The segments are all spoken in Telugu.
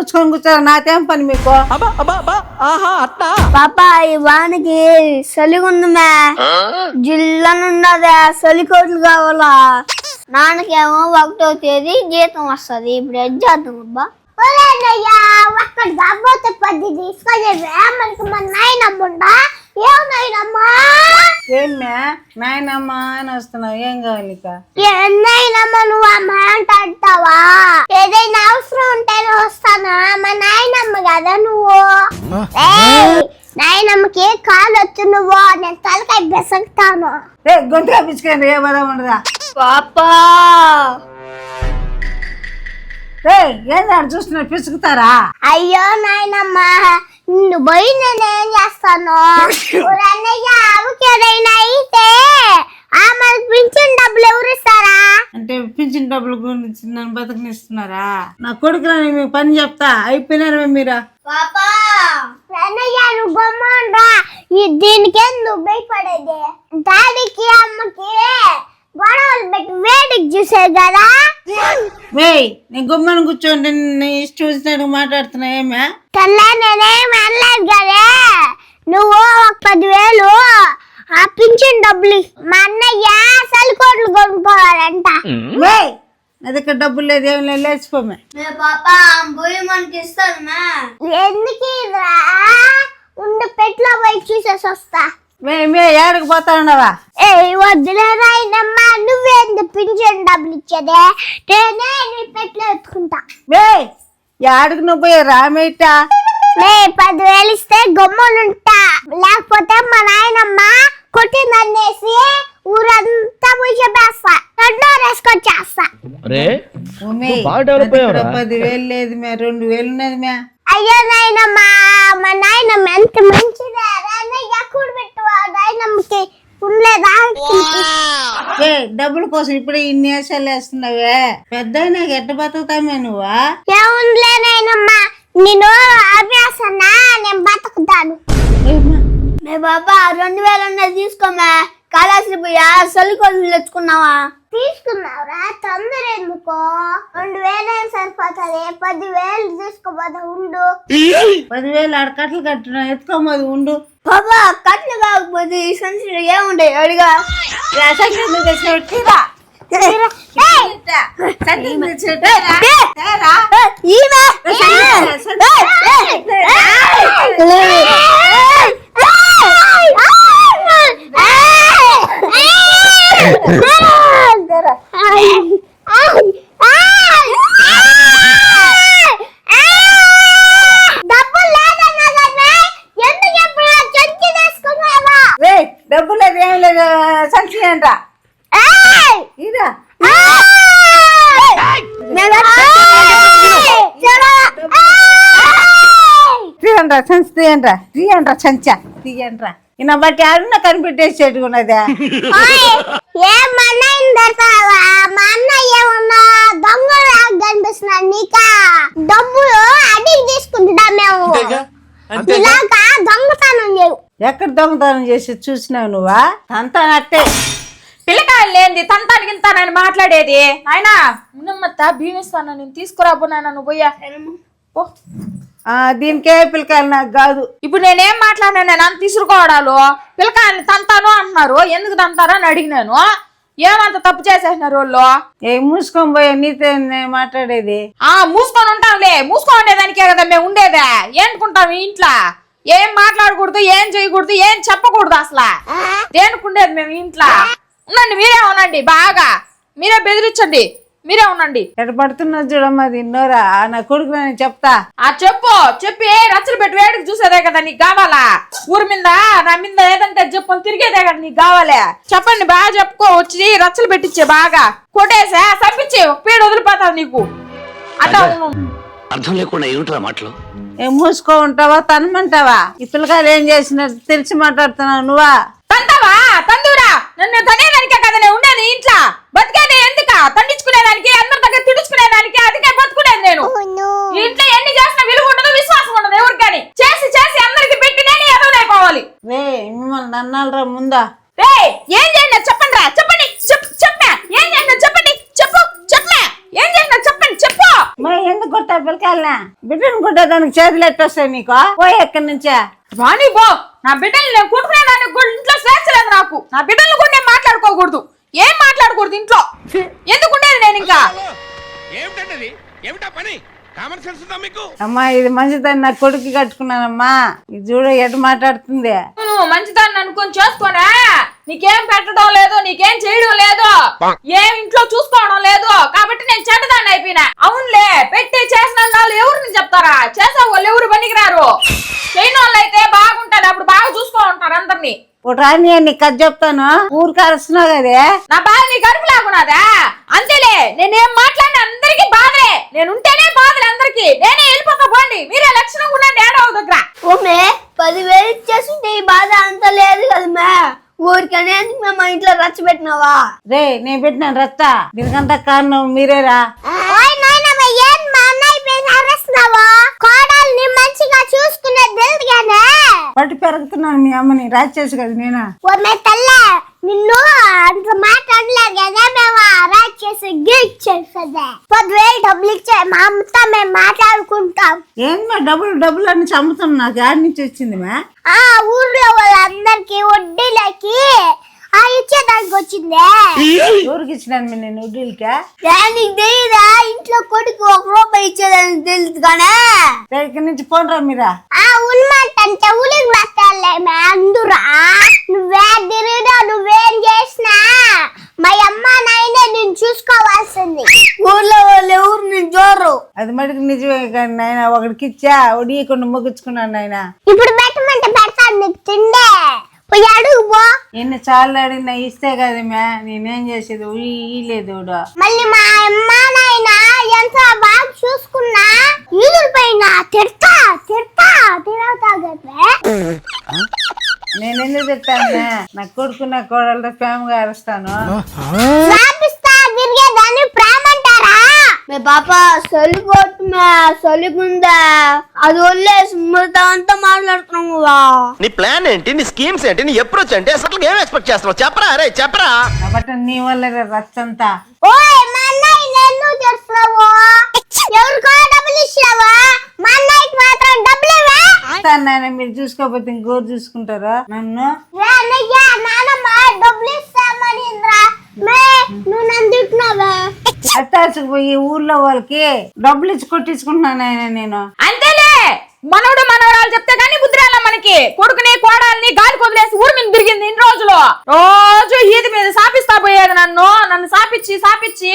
మూసుకొని కూర్చోరా నాకేం పని మీకు? పాప ఈ వానికి సలిగుందమే జిల్లనున్నదే సలికోట్లు కావాలా? నాన్నకేమో ఒకటో తేదీ జీతం వస్తుంది. ఇప్పుడు ఏం చేద్దాం అబ్బా? ఒక్కడ కాబోతే పది తీసుకొని మనకి మన నాయనమ్మా ఏమ్మే? నాయనమ్మ అని వస్తున్నావు. ఏం కావాలి ఇక నాయనమ్మ నువ్వు ఆ మాట అంటావా? ఏదైనా అవసరం ఉంటేనే వస్తానా? మా నాయనమ్మ కదా నువ్వు. నాయనమ్మకి కాలు వచ్చు నువ్వు? నేను తలకాయ బెసగుతాను. రే ఏ పదం ఉండదా? పాపా! రే ఏంది చూస్తున్నారు పిసుకుతారా అయ్యో నాయనమ్మ నిన్ను పోయి నేనేం చేస్తాను. ఊరు అన్నయ్య ఆవుకి ఏదైనా అయితే ఆ మనకి పింఛన్ డబ్బులు ఎవరు ఇస్తారా? అంటే పింఛన్ డబ్బుల గురించి నన్ను బతకనిస్తున్నారా? నా కొడుకులని మీకు పని చెప్తా. అయిపోయినారు మీరు నువ్వు దీనికి ఎందుకు భయపడేది. డాడీకి అమ్మకి గొడవలు పెట్టి వేడికి చూసే కదా? వేయ్ నేను గుమ్మని కూర్చోండి నీ ఇష్టం వచ్చినట్టు మాట్లాడుతున్నా ఏమే తల్లా నేనేం అనలేదు కదే? నువ్వు ఒక పదివేలు ఆ పింఛన్ డబ్బులు. మా అన్నయ్య సలికోట్లు కొనుక్కోవాలంట. వేయ్ నా దగ్గర డబ్బులు లేదు ఏం లేదు లేచిపోమే. పాప పోయి మనకి ఇస్తాను ఎందుకు ఇదిరా ఉండు పెట్లో పోయి చూసేసి వస్తా. మే మే ఏడకు పోతా ఉండవా ఏ వద్దులే నాయనమ్మా నువ్వేంది పింఛన్ డబ్బులు ఇచ్చేదే? నేనే నీ పెట్లో ఎత్తుకుంటా. వేయ్ ఏడకు నువ్వు పోయి రామేట? నే పదివేలు ఇస్తే గమ్మునుంటా. లేకపోతే మా నాయనమ్మ కొట్టి నన్నేసి ఊరంతా పోయి చెప్పేస్తా దొడ్లో వేసుకొచ్చేస్తా. బాగా డెవలప్ అయ్యావురా. పదివేలు లేదు మే రెండు వేలు ఉన్నది మే. అయ్యో నాయనమ్మ మా నాయనమ్మ ఎంత మంచిదే. నాయనమ్మకి ఉండలేదా ఏ డబ్బుల కోసం ఇప్పుడు ఇన్ని వేసాలు వేస్తున్నావే. పెద్ద నాకు ఎట్ట బతుకుతామే నువ్వా? ఏముందిలే నాయనమ్మ. నేను అభ్యాసనా నేను బతుకుతాను. ఏమ్మా? మే బాబా రెండు వేలు ఉన్నది తీసుకోమా కాళాశ్రీ పోయా సలికొల్లు తెచ్చుకున్నావా? తీసుకున్నావురా. తొందర ఎందుకో రెండు వేలు ఏం సరిపోతుంది. పది వేలు తీసుకోపోతా ఉండు పదివేలు ఆడ కట్టలు కట్టిన ఎత్తుకోమది ఉండు. బాబా కట్లు కాకపోతే ఈ సంచులు ఏముండే అడిగా. ఈమె! డబ్బు లేదు ఏం లేదు సంచి అంట. తీయండ్రా సంచి తీయండ్రా తీయండ్రా సంచా తీయండ్రా ఈయన బట్టి అన్న కనిపెట్టేసేట్టుగా ఉన్నదా ఏమన్నా మా అన్న ఏమన్నా దొంగలు కనిపిస్తున్నాడు నీకా? డబ్బులు అడిగి తీసుకుంటా మేము. ఇలాగా దొంగతనం చేయవు ఎక్కడ దొంగతనం చేసి చూసినావు నువ్వా? అంతా అట్టే. పిల్లకాయలు లేంది తంతాను గింతానని మాట్లాడేది. నాయనా ఉన్నమ్మత్త భీమిస్తాను నేను తీసుకురాబో నాయన నువ్వు పోయా పో. ఆ, దీనికే పిల్లకాయలు నాకు కాదు. ఇప్పుడు నేనేం మాట్లాడినా నేను అంత తీసుకురావడాలు పిల్లకాయలు తంతాను అంటున్నారు. ఎందుకు తంతారు అని అడిగినాను. ఏమంత తప్పు చేసేసినారు వాళ్ళు? ఏ మూసుకొని పోయా నీతో మాట్లాడేది? ఆ మూసుకొని ఉంటాంలే మూసుకొని ఉండేదానికే కదా మేము ఉండేదే. ఏంటుకుంటాం ఇంట్లో? ఏం మాట్లాడకూడదు ఏం చేయకూడదు ఏం చెప్పకూడదు అసలు. దేనికుండేది మేము ఇంట్లో? ఉండండి మీరే ఉండండి బాగా. మీరే బెదిరించండి. మీరే ఉండండి. ఎక్కడ పడుతున్నా చూడమ్మా తిన్నోరా నా కొడుకు నేను చెప్తా. ఆ చెప్పు. చెప్పి రచ్చలు పెట్టి వేడికి చూసేదే కదా నీకు కావాలా? ఊరి మీద నా మీద ఏదంటే చెప్పు తిరిగేదే కదా నీకు కావాలే? చెప్పండి బాగా చెప్పుకో వచ్చి రచ్చలు పెట్టించే బాగా. కొట్టేసా చంపించే పీడ వదిలిపోతావు నీకు. అట్లా ఉండు. అర్థం లేకుండా ఏమిట్రా మాటలు? ఏం మూసుకో ఉంటావా తనమంటావా? ఈ పిల్లకాయలు ఏం చేసినట్టు తెలిసి మాట్లాడుతున్నావు నువ్వా? తంతావా? తందురా? నన్ను తనేదానికే కదా నేను ఉండేది ఇంట్లో. బతికేది ఎందుక? తండించుకునేదానికి అందరి దగ్గర తిడుచుకునేదానికి అందుకే బతుకునేది నేను. ఈ ఇంట్లో ఎన్ని చేసినా విలువ ఉండదు విశ్వాసం ఉండదు ఎవరికని. చేసి చేసి అందరికి పెట్టి నేను ఎదవలైపోవాలి రే మిమ్మల్ని అన్నాలరా ముందా? రే ఏం చేయండి చెప్పండి రా చెప్పండి చెప్ప చెప్పా. ఏం చేయండి చెప్పండి చెప్పు చెప్పా. ఏం చేయండి చెప్పండి చెప్పు. మా ఎందుకు కొట్టా పిల్లకాయలనా? బిడ్డను కొట్టేదానికి చేతులు ఎట్టొస్తాయి నీకు పోయి ఎక్కడి నుంచే? రాని బో నా నేను ఇంట్లో స్వేచ్ఛ లేదు నాకు. నా బిడ్డలను కూడా నేను మాట్లాడుకోకూడదు. ఏం మాట్లాడకూడదు ఇంట్లో? ఎందుకుండేది నేను ఇంకా? ఏమిటండి ఏమిటా పని? కామన్ సెన్స్ ఉందా మీకు? అమ్మా ఇది మంచిదని నా కొడుకు కట్టుకున్నానమ్మా. ఇది చూడు ఎటు మాట్లాడుతుంది? నువ్వు మంచిదాన్ని అనుకొని చేసుకోనా. నీకేం పెట్టడం లేదు నీకేం చేయడం లేదు. ఏం ఇంట్లో చూసుకోవడం లేదు. కాబట్టి నేను చెడ్డదాన్ని అయిపోయినా. అవునులే పెట్టి చేసిన వాళ్ళు ఎవరిని చెప్తారా? చేసే వాళ్ళు ఎవరు పనికిరారు? చేయని వాళ్ళు అయితే బాగుంటారు అప్పుడు బాగా చూసుకో ఉంటారు అందరినీ. ఒక రాని నీకు కథ చెప్తాను. ఊరికి అరుస్తున్నావు కదే? నా బాధ నీ కడుపు లాగున్నదా? అంతేలే నేనేం మాట్లాడిన అందరికి బాధలే నేను ఉంటేనే బాధలే అందరికి. నేనే వెళ్ళిపోతా పోండి. మీరే లక్షణంగా ఉండండి ఏడవ దగ్గర. ఓమే పదివేలు ఇచ్చేస్తుంటే ఈ బాధ అంత లేదు కదా మే. ఊరికనే మా ఇంట్లో రచ్చ పెట్టినావా? రే నేను పెట్టిన రచ్చ. దీనికంతా కారణం మీరేరా ఓయ్ నాయనమ్మ ఏం మా అన్నయ్య పైన అరుస్తున్నావా కోడల్ని మంచిగా చూసుకునేది తెలుసు కానీ పట్టు పెరుగుతున్నాను మీ అమ్మని రాచేసి కదా నేను? ఓమే తల్ల నిన్ను అంత మాట అనలేదు కదా మేము? అరాజ్ చేసి గిల్ట్ చేసేదే. పదివేలు డబ్బులు ఇచ్చే మా అమ్మతో మేము మాట్లాడుకుంటాం. మా డబ్బులు డబ్బులు అని చంపుతున్నా నాకు ఆడి నుంచి వచ్చింది మా. ఆ ఊర్లో వాళ్ళందరికి వడ్డీలకి ఊరికి ఇచ్చినాను మీ నేను వడ్డీలకే తెలియదా ఇంట్లో కొడుకు ఒక రూపాయి ఇచ్చేదానికి తెలుసు కానీ. ఇక్కడి నుంచి పోనరా మీరా? ఆ ఉన్మాట అంటే ఉలికి బస్తాలే అందురా. నువ్వే తిరిగినా నువ్వేం చేసినా. మా అమ్మ నాయనే నేను చూసుకోవాల్సింది. ఊర్లో వాళ్ళు ఎవరు నేను చూడరు? అది మటుకు నిజమే కానీ నాయన ఒకడికి ఇచ్చా వడియకుండా ముగించుకున్నాను నాయన. ఇప్పుడు పెట్టమంటే పెడతాను నీకు తిండే. పోయి అడుగు పో. ఎన్ని సార్లు అడిగినా ఇస్తే కదా మే నేనేం చేసేది? లేదు మళ్ళీ మా అమ్మ నాయన ఎంత బాగా చూసుకున్నా ఈదుల పైన తిడతా తిడతా తిడతా కదా నేను ఎందుకు చెప్తాను నా కొడుకు నా కోడలతో ప్రేమగా అరుస్తాను. మే పాప సొలిపోతున్నా సొలిగుందా అది వదిలేసి మిగతా అంతా మాట్లాడుతున్నావా నీ ప్లాన్ ఏంటి? నీ స్కీమ్స్ ఏంటి? నీ అప్రోచ్ ఏంటి? అసలు ఏం ఎక్స్పెక్ట్ చేస్తున్నావు? చెప్పరా అరే చెప్పరా. నా బట్ట నీ వల్ల రచ్చంతా. ఓయ్ మా అన్నయ్య ఎందుకు చేస్తున్నావు? ఎవరికో డబ్బులు ఇచ్చావా మా అన్నయ్యకి మాత్రం డబ్బులు ఇవ్వా నాయన మీరు చూసుకోకపోతే ఇంకోరు చూసుకుంటారా? నన్ను? రే అన్నయ్య నానమ్మ డబ్బులు ఇస్తామనింద్రా. మే నువ్వు నన్ను తిట్టినావా. అత్తాసుకు పోయి ఊర్లో వాళ్ళకి డబ్బులు ఇచ్చి కొట్టించుకుంటున్నాను ఆయన నేను. అంతేలే! మనవడు మనవరాలు చెప్తే గానీ బుద్ధి రాలే మనకి? కొడుకుని కోడల్ని గాలి కొదిలేసి ఊరి మీద తిరిగింది ఇన్ని రోజులు. రోజు ఈది మీద సాపిస్తా పోయేది నన్ను. నన్ను సాపిచ్చి సాపిచ్చి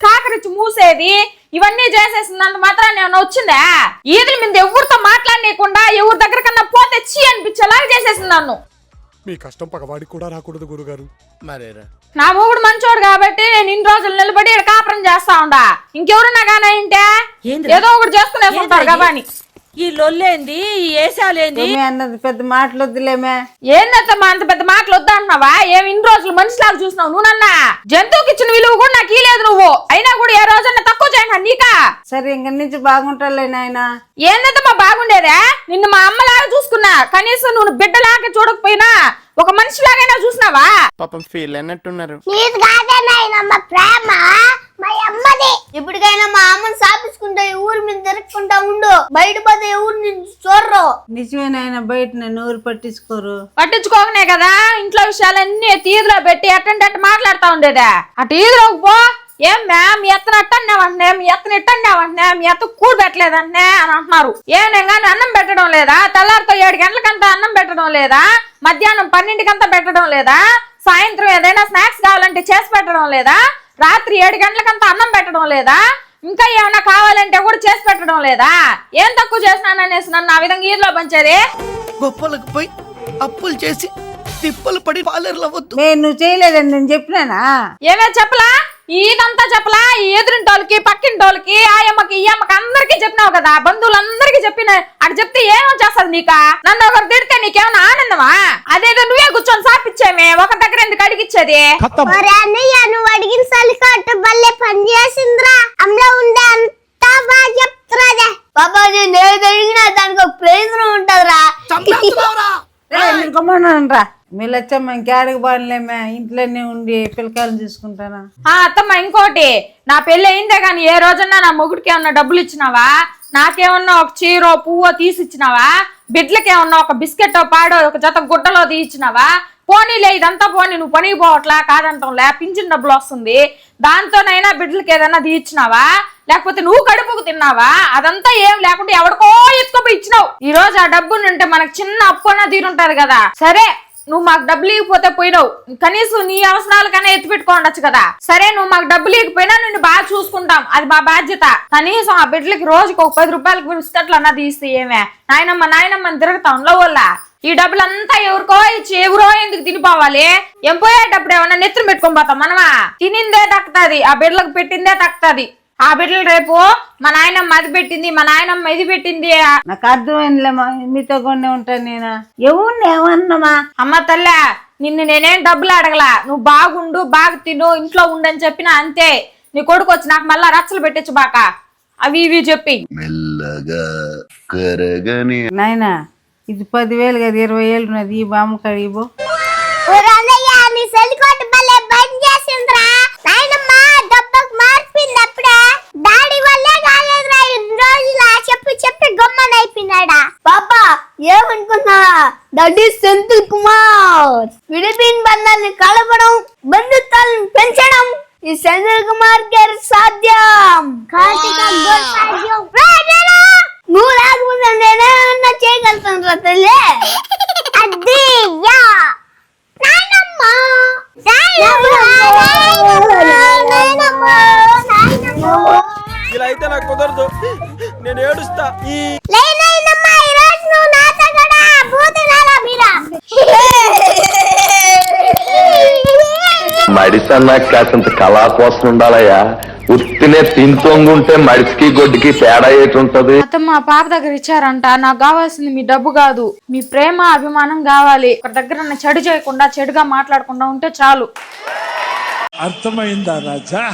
కాకరిచ్చి మూసేది. ఇవన్నీ చేసేసినంత మాత్రం నేను వచ్చిందా? ఈదుల మీద ఎవరితో మాట్లాడనీయకుండా ఎవరి దగ్గర కన్నా పోతే చీ అనిపించేలాగా చేసేసింది నన్ను. మీ కష్టం పగవాడికి కూడా రాకూడదు గురుగారు. మరేరా? నా మొగుడు మంచోడు కాబట్టి నేను ఇన్ని రోజులు నిలబడి కాపురం చేస్తా ఉండా. ఇంకెవరున్నా కానీ ఏంటే ఏదో ఒకటి చేసుకునేసుకుంటారు కదా అని ఈ లొల్లేంది ఈ ఏసాలేంది ఏమి అన్నది పెద్ద మాటలు వద్దులేమే ఏందత్తమ్మా అంత పెద్ద మాటలు వద్దా అంటున్నావా? ఏమి ఇన్ని రోజులు మనిషిలాగా చూసినావు నువ్వు నన్న? జంతువుకి ఇచ్చిన విలువ కూడా నాకు ఇలేదు నువ్వు. అయినా కూడా ఏ రోజన్నా తక్కువ చేయను నీకా? సరే ఇంక నుంచి బాగుంటాలే నాయన. ఏందత్తమ్మా బాగుండేదా? నిన్ను మా అమ్మలాగా చూసుకున్నా. కనీసం నువ్వు బిడ్డలాగా చూడకపోయినా ఒక మనిషిలాగైనా చూసినావా? పాపం ఫీల్ నీది కాదే నాయనమ్మ ప్రేమ. మా ఇప్పటికైనా మా అమ్మని సాపించుకుంటా ఈ ఊరి తిరుక్కుంటా ఉండు. బయట పోతే ఎవరు నిన్ను చూడరు. నిజమే నాయన బయట నన్ను ఊరు పట్టించుకోరు? పట్టించుకోకనే కదా? ఇంట్లో విషయాలన్నీ తీదులో పెట్టి అట్టంటే అట్ట మాట్లాడుతా ఉండేదా? అటు ఈదులోకి పో. ఏం మ్యా మీ ఎత్తన అట్టన్నావంటే మీ ఎత్తన ఇట్టన్నావంటే మీ ఎత్త కూడు పెట్టలేదంటే అని అంటున్నారు. ఏం నేను కానీ అన్నం పెట్టడం లేదా? తెల్లారితో ఏడు గంటలకంతా అన్నం పెట్టడం లేదా? మధ్యాహ్నం పన్నెండుకంతా పెట్టడం లేదా? సాయంత్రం ఏదైనా స్నాక్స్ కావాలంటే చేసి పెట్టడం లేదా? రాత్రి ఏడు గంటలకంతా అన్నం పెట్టడం లేదా? ఇంకా ఏమైనా కావాలంటే కూడా చేసి పెట్టడం లేదా? ఏం తక్కువ చేసినాననేసి నన్ను ఆ విధంగా ఈదులో పంచేది? గొప్పలకు పోయి అప్పులు చేసి తిప్పలు పడి పాలేరులు అవ్వద్దు. నువ్వు చేయలేదని నేను చెప్పినానా? ఏమే చెప్పలా? ఇదంతా చెప్పలా? ఈ ఎదురింటోళ్ళకి పక్కింటోళ్ళకి ఆయమ్మకి ఈ అమ్మకి అందరికీ చెప్పినావు కదా? బంధువులందరికీ చెప్పిన అటు చెప్తే ఏమో చేస్తుంది నీక? నన్ను ఒకరు తిడితే నీకేమైనా ఆనందమా? అదేదో నువ్వే కూర్చొని సాపిచ్చేమే. ఒక దగ్గర ఎందుకు అడిగిచ్చేది? నువ్వు అడిగిన సలికట్టు బల్లే పని చేసిందిరా అమ్లో ఉండే అంతా బాగా చెప్తురాదే. బాబా నేను ఏది అడిగినా దానికి ఒక ప్రయోజనం ఉంటదిరా. రా మీ లచ్చమ్మ ఇంకేడికి బాగలేమే ఇంట్లోనే ఉండి పిల్లకాయలు చూసుకుంటానా ఆ అత్తమ్మ ఇంకోటి నా పెళ్ళి అయిందే కానీ ఏ రోజన్నా నా మొగుడికి ఏమన్నా డబ్బులు ఇచ్చినావా? నాకేమన్నా ఒక చీరో పువ్వో తీసి ఇచ్చినావా? బిడ్లకి ఏమన్నా ఒక బిస్కెట్ పాడో ఒక జత గుడ్డలో తీయించినావా పోనీలే ఇదంతా పోనీ నువ్వు పనికి పోవట్లా కాదంటాంలే పింఛన్ డబ్బులు వస్తుంది. దాంతోనైనా బిడ్డలకి ఏదైనా తీయించినావా లేకపోతే నువ్వు కడుపుకు తిన్నావా? అదంతా ఏం లేకుండా ఎవడికో ఎత్తుకోపోయి ఇచ్చినావు. ఈ రోజు ఆ డబ్బు ఉంటే మనకు చిన్న అప్పు అన్నా తీరుంటది కదా. సరే నువ్వు మాకు డబ్బులు ఇవ్వకపోతే పోయినావు. కనీసం నీ అవసరాలకైనా ఎత్తి పెట్టుకోండొచ్చు కదా. సరే నువ్వు మాకు డబ్బులు ఇవ్వకపోయినా నిన్ను బాగా చూసుకుంటాం. అది మా బాధ్యత. కనీసం ఆ బిడ్డలకి రోజుకి ఒక పది రూపాయలకి బిస్కెట్లు అన్నా తీస్తే ఏమే? నాయనమ్మ నాయనమ్మ అని తిరుగుతాం లో వల్ల. ఈ డబ్బులంతా ఎవరికో ఇచ్చి ఎవరో ఎందుకు తినిపోవాలి? ఏం పోయేటప్పుడు ఏమన్నా నెత్తులు పెట్టుకొని పోతాం మనమా? తినిందే తక్కుతుంది ఆ బిడ్డలకు పెట్టిందే తక్కుతుంది. ఆ బిడ్డలు రేపు మా నాయనమ్మ అది పెట్టింది మా నాయనమ్మ ఇది పెట్టింది. నాకు అర్థమైందిలేమ్మా మీతో కొన్ని ఉంటాను నేను. ఎవరిని ఏమన్నామా? అమ్మ తల్లే నిన్ను నేనేం డబ్బులు అడగలా. నువ్వు బాగుండు బాగా తిను ఇంట్లో ఉండని చెప్పినా అంతే. నీ కొడుకు వచ్చి నాకు మళ్ళా రచ్చలు పెట్టచ్చు బాక. అవి ఇవి చెప్పి. మెల్లగా కరగని నాయనా ఇది పదివేలు కదా ఇరవై ఏళ్ళు ఉన్నది ఈ బామ్మ కడిగిపో. ఊరన్నయ్య నీ సెల్కోట్ భలే బంద్ చేసిందిరా. నాయనమ్మ దెబ్బకు మార్పింది అప్పుడే డాడీ వల్లే కాలేదురా ఇన్ని రోజులు ఆ చెప్పి చెప్పి గమ్మన అయిపోయినాడా పాపా ఏమనుకున్నా దట్ ఈస్ సెంథిల్ కుమార్. విడిపిన్ బంధాన్ని కలపడం బంధుత్వాలను పెంచడం ఈ సెంథిల్ కుమార్ గారి సాధ్యం. సాధ్యం నువ్వు లేకపోతే నేనేమన్నా చేయగలుగుతాను రా తల్లి. అది యా. నాయనమ్మ నాయనమ్మ. నాయనమ్మ. ఇలా అయితే నాకు కుదరదు. నేను ఏడుస్తా. ఈ మీరా? మడిసన్న కాసంత కళా కోసం ఉండాలయ్యా. ఉత్తినే తింతొంగుంటే మడిసికి గొడ్డుకి తేడా ఏటి ఉంటది అత్తమ్మ మా పాప దగ్గర ఇచ్చారంట. నాకు కావాల్సింది మీ డబ్బు కాదు. మీ ప్రేమ అభిమానం కావాలి. ఒక దగ్గర నన్ను చెడు చేయకుండా చెడుగా మాట్లాడకుండా ఉంటే చాలు. అర్థమైందా రాజా?